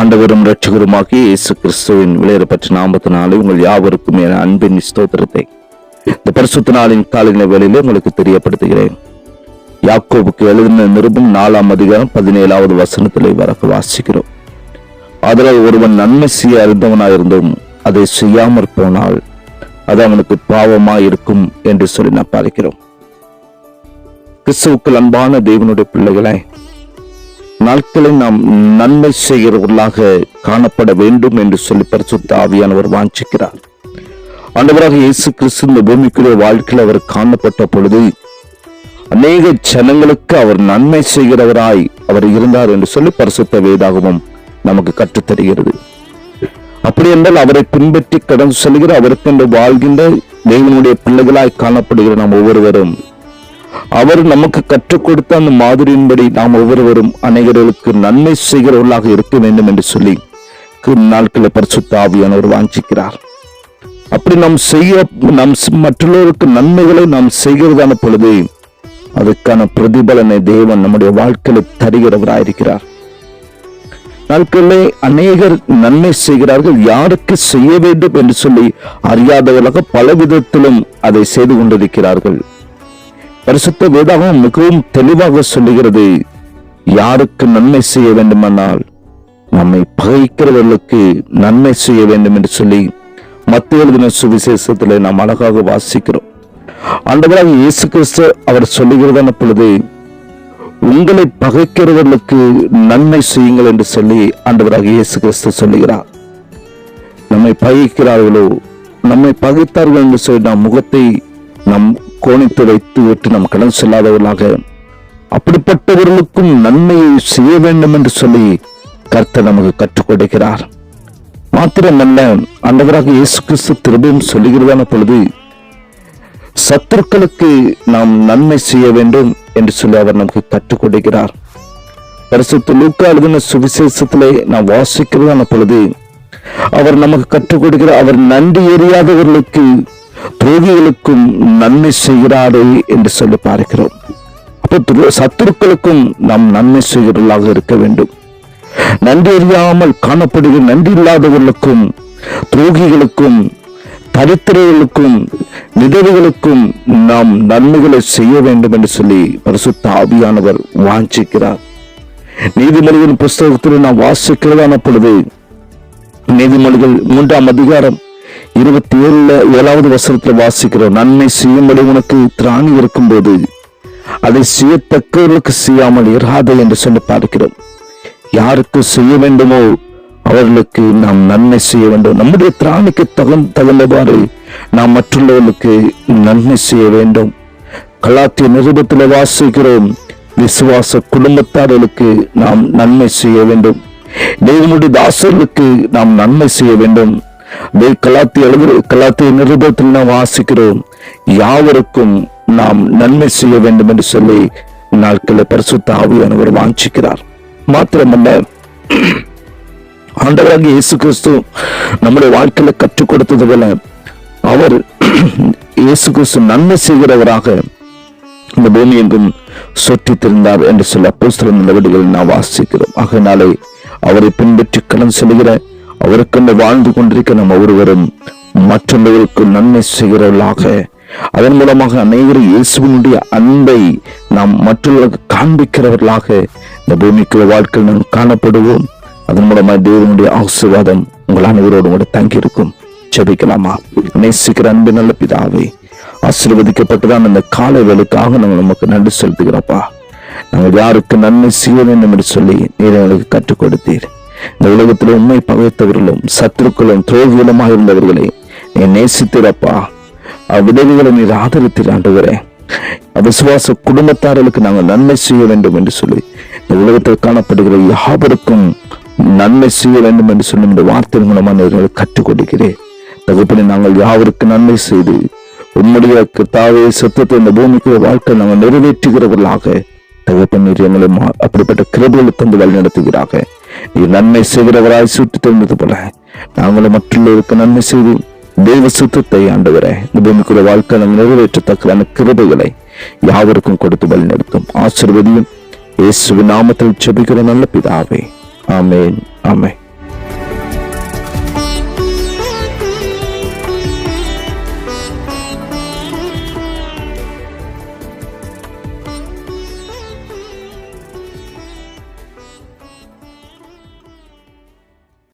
ஆண்டவரும் ரட்சகருமாகி இயேசு கிறிஸ்துவின் விளையப்பட்ட நாமத்தினாலே உங்கள் யாவருக்கும் என அன்பின் ஸ்தோத்திரத்தை. இந்த பரிசுத்த நாளின் காலநிலை வேலையில உங்களுக்கு தெரியப்படுத்துகிறேன். யாக்கோபுக்கு எழுதின நிருபம் நாலாம் அதிகாரம் பதினேழாவது வசனத்திலே வரக்கு வாசிக்கிறோம். அதனால் ஒருவன் நன்மை செய்ய அறிந்தவனாயிருந்தும் அதை செய்யாமற் போனால் அது அவனுக்கு பாவமாய் இருக்கும் என்று சொல்லி நான் பார்க்கிறோம் கிறிஸ்துவுக்கு அன்பான தேவனுடைய பிள்ளைகளை நாட்களை நாம் நன்மை செய்கிறவர்களாக காணப்பட வேண்டும் என்று சொல்லி பரிசுத்த ஆவியானவர் வாஞ்சிக்கிறார். ஆண்டவராக இயேசு கிறிஸ்து இந்த பூமிக்குரிய வாழ்க்கையில் அவர் காணப்பட்ட பொழுது அநேக ஜனங்களுக்கு அவர் நன்மை செய்கிறவராய் அவர் இருந்தார் என்று சொல்லி பரிசுத்த வேதாகவும் நமக்கு கற்றுத் தருகிறது அப்படி என்றால் அவரை பின்பற்றி கடந்து செல்கிற அவருக்கு வாழ்கின்ற தேவனுடைய பிள்ளைகளாய் காணப்படுகிற நாம் ஒவ்வொருவரும் அவர் நமக்கு கற்றுக் கொடுத்த அந்த மாதிரியின்படி நாம் ஒவ்வொருவரும் அனைவர்களுக்கு நன்மை செய்கிறவர்களாக இருக்க வேண்டும் என்று சொல்லி நாட்களில் பரிசுத்த ஆவியானவர் வாஞ்சிக்கிறார். அப்படி நாம் செய்ய நாம் மற்றவர்களுக்கு நன்மைகளை நாம் செய்கிறதான பொழுது அதுக்கான பிரதிபலனை தேவன் நம்முடைய வாழ்க்கையில தருகிறவராயிருக்கிறார். நாட்களிலே அநேகர் நன்மை செய்கிறார்கள் யாருக்கு செய்ய வேண்டும் என்று சொல்லி அறியாதவர்களாக பல விதத்திலும் அதை செய்து கொண்டிருக்கிறார்கள். பரிசுத்த வேதாகம் மிகவும் தெளிவாக சொல்லுகிறது. யாருக்கு நன்மை செய்ய வேண்டுமானால் நம்மை பகைக்கிறவர்களுக்கு நன்மை செய்ய வேண்டும் என்று சொல்லி மத்திய எழுதின சுவிசேஷத்தில் நாம் அழகாக வாசிக்கிறோம். ஆண்டவராக இயேசு கிறிஸ்து அவர் சொல்லுகிறதான பொழுது உங்களை பகைக்கிறவர்களுக்கு நன்மை செய்யுங்கள் என்று சொல்லி ஆண்டவராக இயேசு கிறிஸ்து சொல்லுகிறார். நம்மை பகைக்கிறார்களோ நம்மை பகைத்தார்கள் என்று சொல்லி நாம் முகத்தை நம் கோணித்து வைத்து விட்டு நம் கடன் செல்லாதவர்களாக அப்படிப்பட்டவர்களுக்கும் நன்மையை செய்ய வேண்டும் என்று சொல்லி கர்த்தர் நமக்கு கற்றுக் கொடுக்கிறார். மாத்திரமல்ல அண்டவராக இயேசு கிறிஸ்து திரும்பியும் சொல்லுகிறதான பொழுது சத்துருக்களுக்கு நாம் நன்மை செய்ய வேண்டும் என்று சொல்லி அவர் நமக்கு கற்றுக் கொடுக்கிறார். பரிசுத்து லூக்கா எழுதின சுவிசேஷத்திலே நாம் வாசிக்கிறதான பொழுது அவர் நமக்கு கற்றுக் கொடுக்கிறார் அவர் நன்றி எறியாதவர்களுக்கு துரோகிகளுக்கும் நன்மை செய்கிறாரே என்று சொல்லி பார்க்கிறோம். அப்போ சத்துருக்களுக்கும் நாம் நன்மை செய்கிறவர்களாக இருக்க வேண்டும். நன்றி அறியாமல் காணப்படுகிற நன்றி இல்லாதவர்களுக்கும் துரோகிகளுக்கும் தரித்திரர்களுக்கும் நிதவுகளுக்கும் நாம் நன்மைகளை செய்ய வேண்டும் என்று சொல்லி பரிசுத்த ஆவியானவர் வாஞ்சிக்கிறார். நீதிமொழிகளின் புஸ்தகத்தில் நாம் வாசிக்கிறதான பொழுது நீதிமொழிகள் மூன்றாம் அதிகாரம் இருபத்தி ஏழுல ஏழாவது வசனத்துல வாசிக்கிறோம். நன்மை செய்யும்படி உனக்கு திராணி இருக்கும்போது அதை செய்யத்தக்கவர்களுக்கு செய்யாமல் இராத என்று சொல்லி பார்க்கிறோம் யாருக்கு செய்ய வேண்டுமோ அவர்களுக்கு நாம் நன்மை செய்ய வேண்டும். நம்முடைய திராணிக்கு தகுந்த தகுந்தவாறு நாம் மற்றுள்ளவர்களுக்கு நன்மை செய்ய வேண்டும். கலாத்திய நிருபத்தில் வாசிக்கிறோம். விசுவாச குடும்பத்தார்களுக்கு நாம் நன்மை செய்ய வேண்டும். தேவனுடைய தாசர்களுக்கு நாம் நன்மை செய்ய வேண்டும். கலாத்தி எழுது கலாத்திய நிருபத்தில் நாம் வாசிக்கிறோம் யாவருக்கும் நாம் நன்மை செய்ய வேண்டும் என்று சொல்லி நாட்களில் பரிசுத்த ஆவியானவர் வாஞ்சிக்கிறார். மாத்திரமல்ல ஆண்டவராக இயேசு கிறிஸ்து நம்முடைய வாழ்க்கையில கற்றுக் கொடுத்தது போல அவர் இயேசு கிறிஸ்து நன்மை செய்கிறவராக இந்த பூமி எங்கும் சொற்றி திருந்தார் என்று சொல்ல அப்போஸ்தலன் நடவடிக்கைகள் நாம் வாசிக்கிறோம். ஆகையினாலே அவரை பின்பற்றி கடன் செல்கிற அவருக்கென்று வாழ்ந்து கொண்டிருக்க நம்ம ஒருவரும் மற்றவர்களுக்கு நன்மை செய்கிறவர்களாக அதன் மூலமாக அனைவரும் இயேசுவினுடைய அன்பை நாம் மற்றவர்களுக்கு காண்பிக்கிறவர்களாக இந்த பூமிக்குள்ள வாழ்க்கையில் நாம் காணப்படுவோம். அதன் மூலமா தேவனுடைய ஆசீர்வாதம் உங்கள் அனைவரோடு கூட தங்கியிருக்கும். ஜபிக்கலாமா? நேசிக்கிற அன்பு நல்ல பிதாவே ஆசீர்வதிக்கப்பட்டுதான் அந்த காலை வேலைக்காக நாங்கள் நமக்கு நன்றி செலுத்துகிறோப்பா நாங்கள் யாருக்கு நன்மை செய்ய வேண்டும் என்று சொல்லி நீர் எங்களுக்கு கற்றுக் கொடுத்தீர். இந்த உலகத்தில் உண்மை பகைத்தவர்களும் சத்துருக்களும் துரோகிகளுமாக இருந்தவர்களை நீ நேசித்திரப்பா. அவ்விதவிகளை நீர் ஆதரித்தீர் ஆண்டுகிறே அவிசுவாச குடும்பத்தார்களுக்கு நாங்கள் நன்மை செய்ய வேண்டும் என்று சொல்லி இந்த உலகத்தில் காணப்படுகிற யாவருக்கும் நன்மை செய்ய வேண்டும் என்று சொல்லி இந்த வார்த்தை மூலமா நீங்கள் கற்றுக் கொடுக்கிறேன் தகப்பனை நாங்கள் யாவருக்கு நன்மை செய்து உன்னுடைய தாவே சத்தத்தை இந்த பூமிக்கு வாழ்க்கை நாங்கள் நிறைவேற்றுகிறவர்களாக தகப்பன் நீர் எங்களை அப்படிப்பட்ட கிருபைகளை தந்து வழி நடத்துகிறார்கள் நீ நன்மை செய்கிறவராய் சுற்றி தந்தது போல நாங்களும் மற்றவர்களுக்கு நன்மை செய்து தெய்வ சுத்தத்தை ஆண்டவரே இந்த பூமிக்குரிய வாழ்க்கை நாங்கள் நிறைவேற்றத்தக்கதான கிருபைகளை யாவருக்கும் கொடுத்து வழி நடத்தும் ஆசிர்வதியும் இயேசுவின் நாமத்தில் செபிக்கிற நல்ல பிதாவே. ஆமேன் ஆமென்.